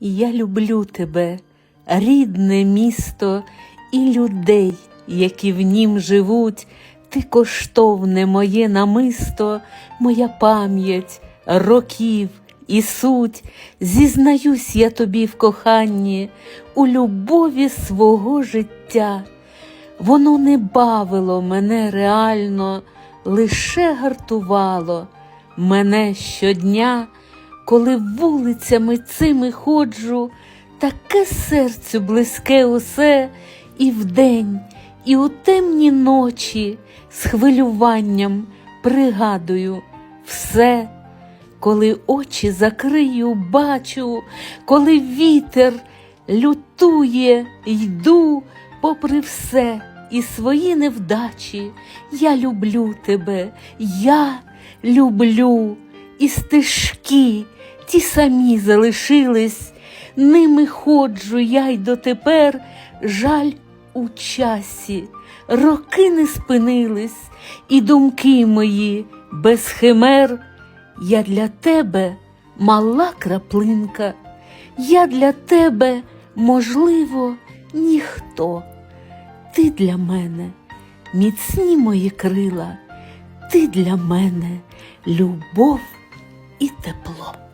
Я люблю тебе, рідне місто і людей, які в нім живуть. Ти коштовне моє намисто, моя пам'ять, років і суть. Зізнаюсь я тобі в коханні, у любові свого життя. Воно не бавило мене реально, лише гартувало мене щодня, коли вулицями цими ходжу, таке серцю близьке усе, і вдень, і у темні ночі з хвилюванням пригадую все, коли очі закрию, бачу, коли вітер лютує, йду попри все і свої невдачі. Я люблю тебе, я люблю, і стежки ті самі залишились, ними ходжу я й дотепер, жаль у часі, роки не спинились, і думки мої без химер. Я для тебе мала краплинка, я для тебе, можливо, ніхто. Ти для мене міцні мої крила, ти для мене любов і тепло.